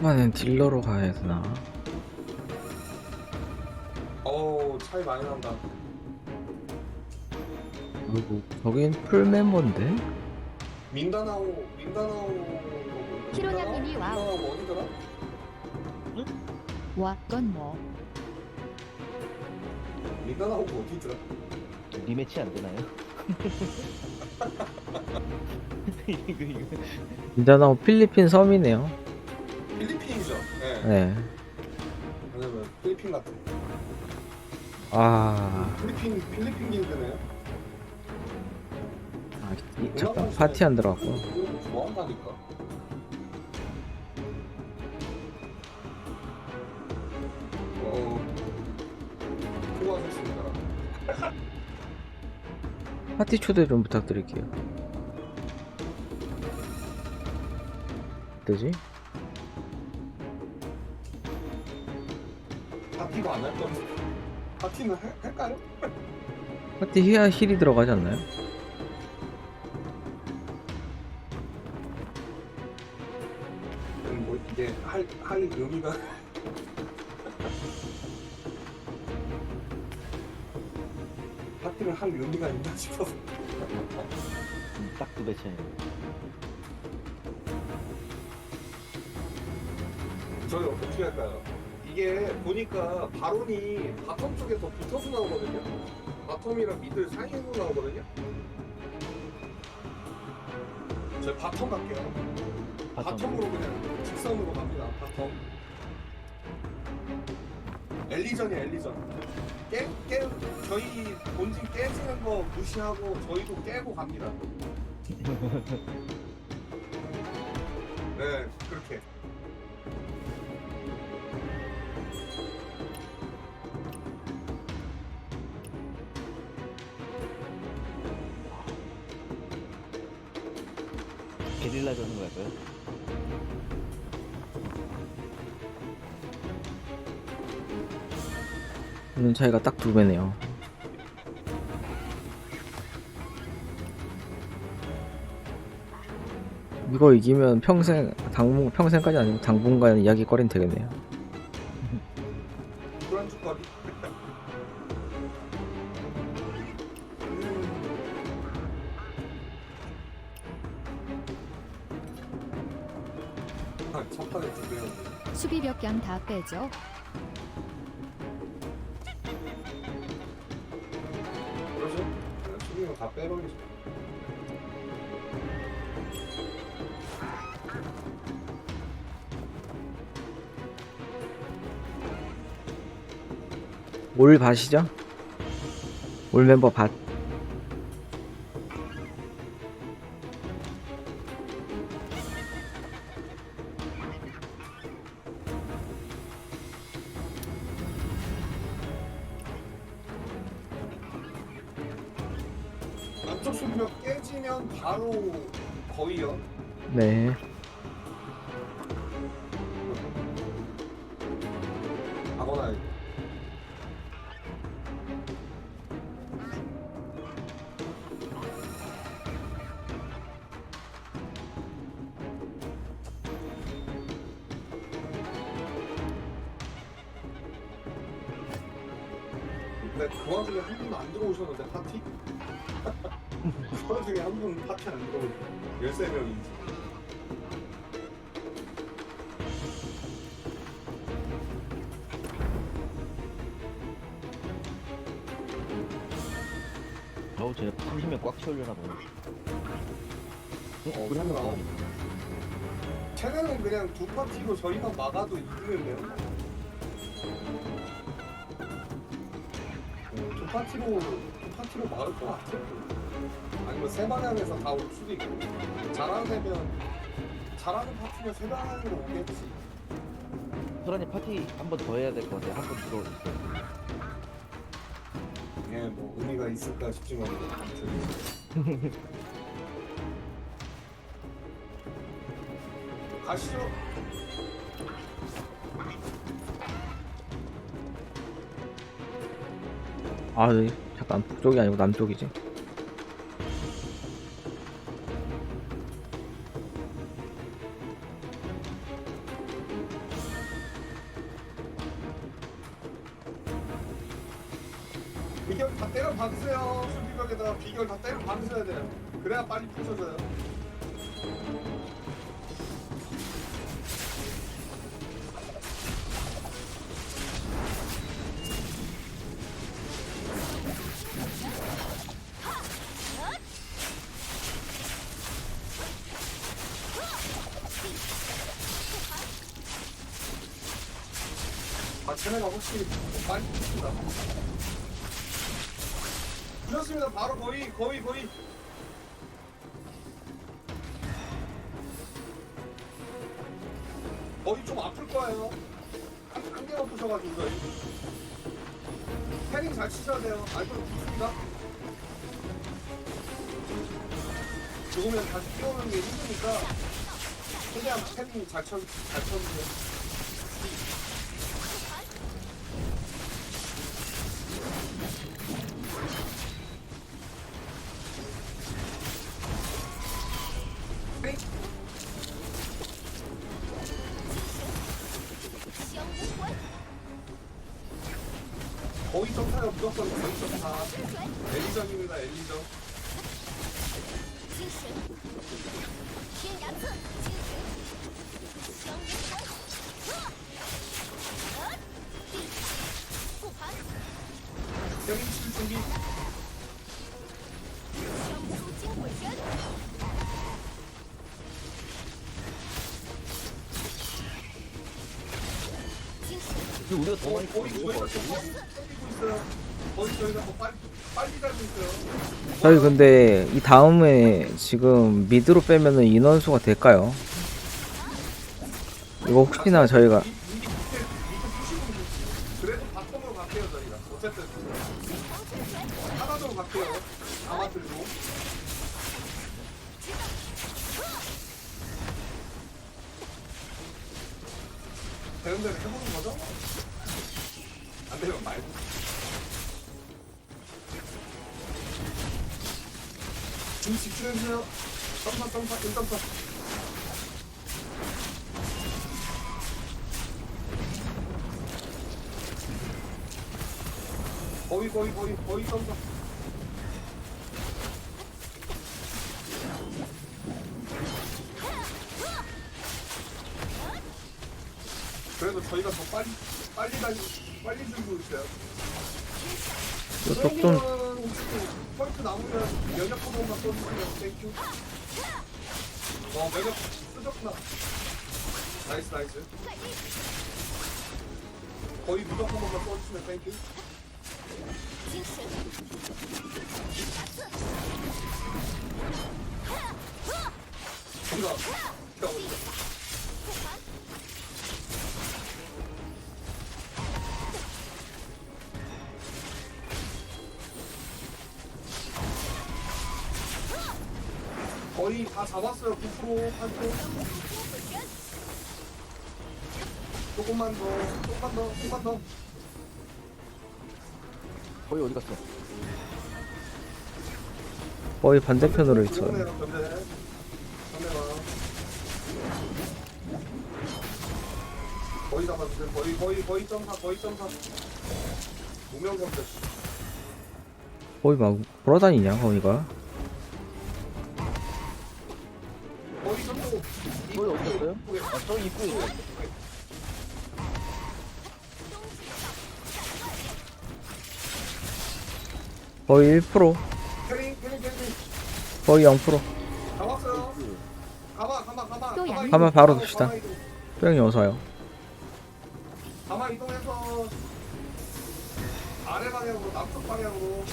나는 딜러로 가야 되나? 어우 차이 많이 난다. 아이고 저긴 풀 멤버인데? 민다나오 민다나오. 키로냥님이 와우. 민다나오 어디더라? 왔건 뭐 민다나오 어디더라? 리매치 안 되나요? 이거 이거 민다나오 필리핀 섬이네요. 필리핀이죠. 네. 네. 왜냐면 필리핀 같은. 아, 필리핀 필리핀 길드네요. 아 이, 잠깐 파티 안 들어갔고. 좋아한다니까. 파티 초대 좀 부탁드릴게요. 되지? 파티가 안 할 건데. 파티는 할, 할까요? 파티 히야 힐이 들어가지 않나요? 음, 뭐 이게 할, 할 의미가 파티를 할 의미가 있나 싶어서. 딱 두 배 차이. 저희 어떻게 할까요? 이게 보니까 바론이 바텀 쪽에서 붙어서 나오거든요. 바텀이랑 미들 사이에서 나오거든요. 저희 바텀 갈게요. 바텀으로 그냥 직선으로 갑니다. 바텀. 엘리전이야 엘리전. 깨, 깨, 저희 본진 깨지는 거 무시하고 저희도 깨고 갑니다 네 그렇게 게릴라 전으로 갈까요? 음, 차이가 딱 두 배네요. 이거 이기면 평생 당분 평생까지 아니고 당분간 이야기거리는 되겠네요. 아, 첫 판에 두 배였네. 수비 벽양 다 빼죠 그러죠? 그냥 수비는 다 빼버리죠. 올 밭이죠? 올 멤버 밭. 안쪽 깨지면 바로 거의요. 네. 근데 그 와중에 한 분도 안 들어오셨는데 파티? 그 와중에 한 분 파티 안 들어오셨는데 13명인지 어우 쟤네 30명 꽉 채우려나 보네. 어, 한명 그러나. 쟤네는 그냥 두 파티로 저희가 막아도 이기는데요. 파티로 두 파티로 막을 것 같아요. 아니면 세 방향에서 다 올 수도 있고 잘하면 잘하는 파티면 세 방향으로 오겠지. 소란이 파티 한 번 더 해야 될 것 같아. 한번 들어오셨어요. 이게 뭐 의미가 있을까 싶지만 아무튼 가시죠. 아 네. 잠깐 북쪽이 아니고 남쪽이지 아, 쟤네가 혹시 빨리 부순다. 부셨습니다. 바로 거의, 거의, 거의. 거의 좀 아플 거예요. 한, 한 개만 부셔가지고, 저희. 패닝 잘 치셔야 돼요. 알코올 붙습니다. 죽으면 다시 뛰어오는 게 힘드니까, 최대한 패닝 잘 쳐, 잘 쳐주세요. 여기 칠 준비 지금 우리가 더 많이 빨리 빨리 달고 있어요. 저희 근데 이 다음에 지금 미드로 빼면은 인원수가 될까요? 이거 혹시나 저희가 이- 이 밑에 밑에 하나로 갈게요 아마 들고. 되는 대로 해보는 거죠? 안 되면 말고. 좀 집중해주세요. 점사 점사 1점사 거의 거의 거의 거의 점사 그래도 저희가 더 빨리 빨리 달리 빨리 들고 있어요. 이쪽 좀 포인트 남으면 면역 포도만 써주세요. 땡큐. 어 면역 쓰셨구나. 나이스 나이스. 거의 무적 한 번만 써주시면 땡큐. 거의 다 잡았어요. 9% 8% 조금만 더, 조금만 더, 조금만 더. 거의 어디 갔어? 거의 반대편으로 있어요. 조금해요, 견제. 견제가. 거의 거의 거의 거의 점사 거의 점사. 무명 견제. 거의 막 돌아다니냐 거기가 거의 점수. 거의 어디 갔어요? 아, 저기 입구에 있어. 거의 1% 캐링 캐링 캐링. 거의 0% 잡았어요. 가마 가마 가마. 또 양- 가마 바로 둡시다. 뿅이 어서요 가마 이동해서 아래 방향으로 남쪽 방향으로.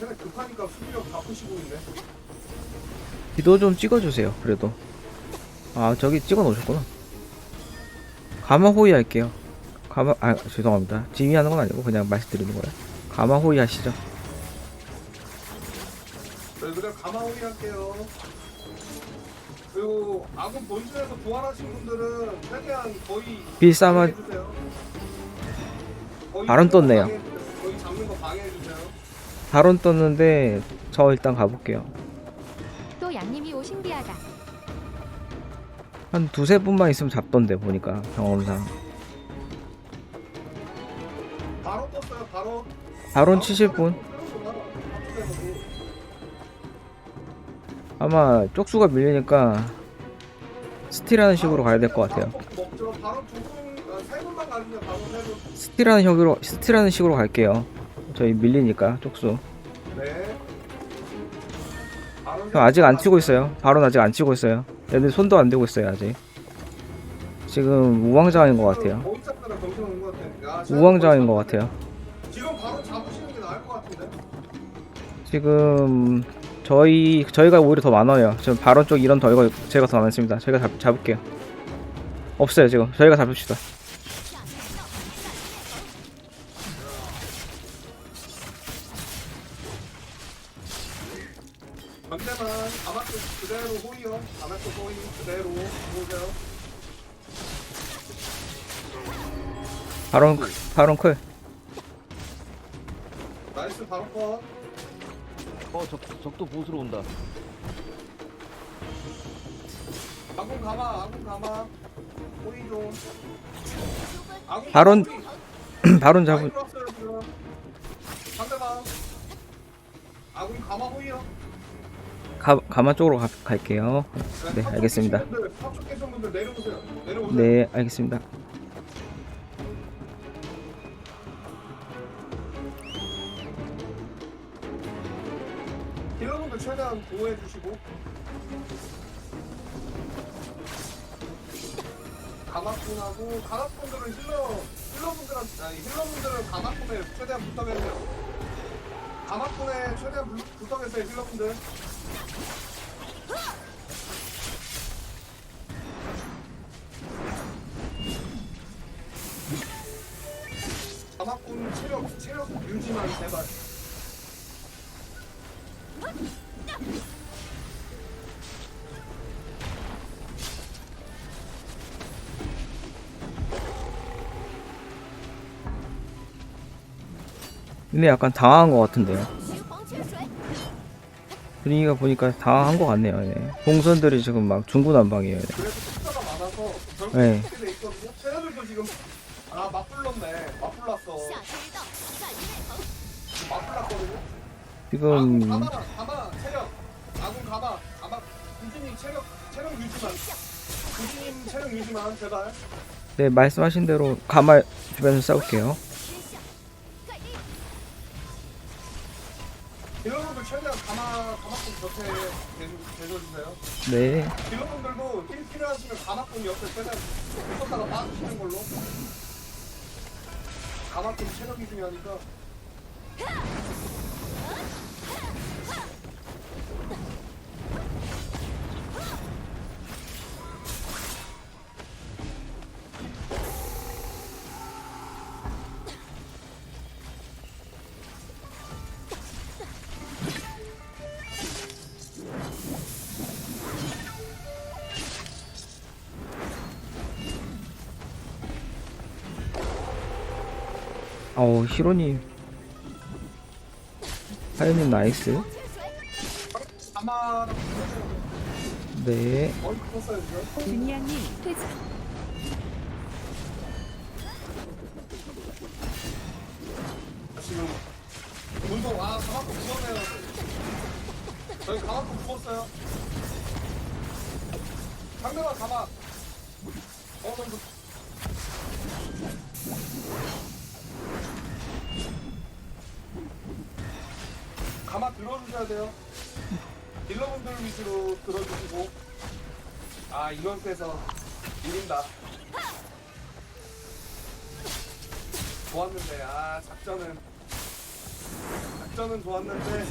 쟤네 급하니까 수비력 다 푸시고 있네. 기도 좀 찍어주세요 그래도 아 저기 찍어 놓으셨구나 가마 호위 할게요 가마 아 죄송합니다 지휘하는 건 아니고 그냥 말씀드리는 거예요 가마 호위 하시죠 네, 그래 가마오이 할게요. 그리고 아군 본진에서 부활하신 분들은 최대한 거의 빌사마 해주세요. 거의 발언 떴네요. 거의 바론 떴는데 저 일단 가볼게요. 또 양님이 오 신기하다. 한 두세 분만 있으면 잡던데 보니까 경험상. 바로 떴어요 바로 바론 치실 분 아마 쪽수가 밀리니까 스틸하는 식으로 가야 될 것 같아요. 스틸하는 식으로 스틸하는 식으로 갈게요. 저희 밀리니까 쪽수. 형 아직 안 치고 있어요. 바론 아직 안 치고 있어요. 얘들 손도 안 대고 있어요 아직. 지금 우왕좌왕인 것 같아요. 우왕좌왕인 것 같아요. 지금 저희 저희가 오히려 더 많아요. 지금 바론 쪽 이런 더 이거 제가 더 많습니다. 저희가 잡, 잡을게요. 없어요 지금. 저희가 잡읍시다. 전대만 아마도 그대로 호이요 아마도 호이 그대로 보세요 바론 바론 클. 나이스 바로 컷 어, 적, 적도 보수로 온다. 아군 가마 아군 가마 호이 좀 아군 바론-. 바론 많이 잡은 들어왔어요, 지금. 상대방 아군 가마 호이요 가 가마 쪽으로 가, 갈게요. 네, 알겠습니다. 탑쪽 계신 분들 내려오세요 내려오세요 네 알겠습니다. 딜러분들 최대한 보호해 주시고. 가마꾼하고 가마꾼들은 힐러 힐러분들한테 아니 힐러분들은 가마꾼에 최대한 붙어계세요. 가마꾼에 최대한 부- 붙어계세요 힐러분들 근데 약간 당황한 것 같은데요. 분위기가 보니까 당황한 것 같네요. 네. 동선들이 지금 막 중구난방이에요. 네. 숫자가 많아서 결국 네. 이렇게 돼 있거든요. 쟤네들도 지금 아 맞불렀네. 맞불났어. 맞불났거든요. 아군 지금 가마 가마 체력. 아군 가마 가마. 구진님 체력 체력 유지만. 구진님 체력 유지만 제발. 네 말씀하신 대로 가마 주변에서 싸울게요. 최대한 가마 가마꾼 곁에 대줘주세요. 네 딜러분들도 힐 필요하시면 가마꾼 옆에 최대한 붙었다가 빠지시는 걸로. 가마꾼 체력이 중요하니까. 어우 히로님 하연님 나이스. 네 머리 컸어요 지금. 준이양님 퇴장. 지금 운동 아 가마코 부었네요. 저희 가마코 부었어요. 상대방 어느 정도 가마 들어주셔야 돼요. 딜러분들 위주로 들어주시고 아 인원수에서 밀린다. 좋았는데 아 작전은 작전은 좋았는데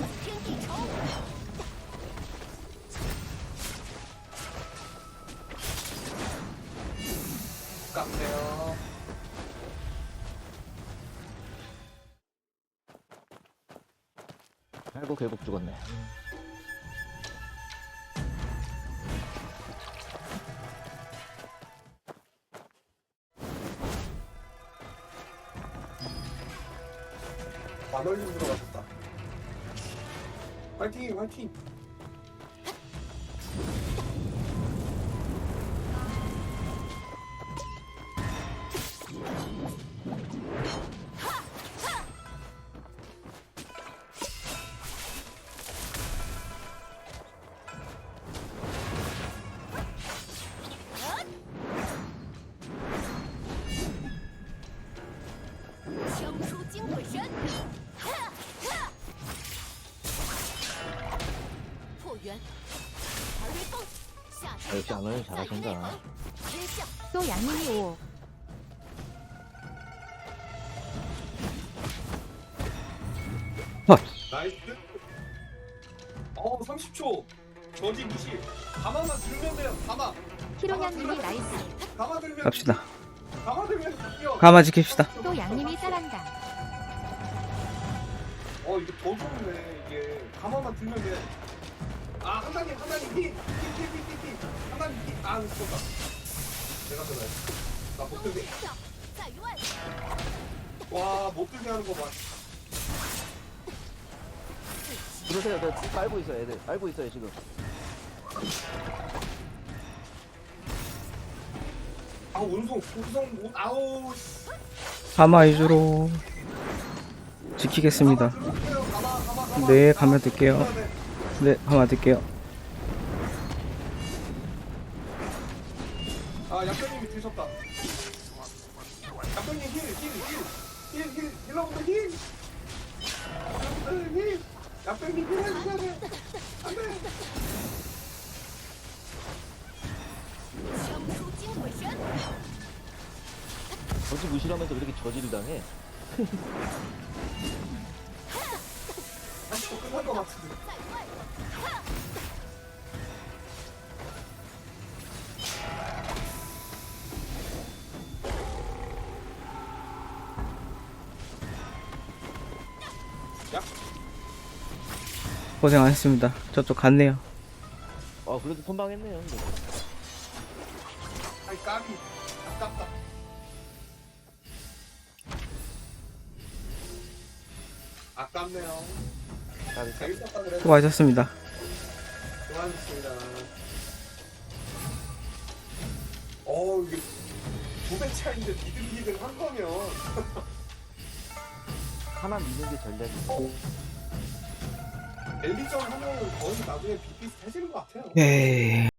깝네요 아이고 결국 죽었네. 만월님 들어가셨다 화이팅 화이팅 아, 안원이 잘하신다. 또 양님이 5. 나이스 어 30초 저지 무시 가마만 들면 돼요 가마 키로냥님이 나이스. 가마 들면 갑시다. 가마 들면 뛰어 가마 지킵시다. 또 양님이 잘한다. 어 이게 더 좋네 이게 가마만 들면 돼 아 한단님 한단님 힐 죽었다 내가 들어야 나못 들게 와못 들게 하는 거봐 들으세요. 저 빨고 있어요, 애들. 빨고 있어요, 지금. 아 운송 운송 운- 아우 씨. 가마 위주로 지키겠습니다. 가마. 가마 네, 가마 들게요. 네, 가마 들게요. 저지 무시하면서 왜 이렇게 저지를 당해? 또 끝날 것 같은데 약 고생 하셨습니다. 저쪽 갔네요. 아, 그래도 선방했네요. 근데. 아이 까비 아깝다 아, 재밌었다 수고하셨습니다. 수고하셨습니다 어 이게 두배 차인데 비등비등 한 거면 하나 미는 게 전략이고. 엘리전 하면 거의 나중에 비비슷해지는 것 같아요 예.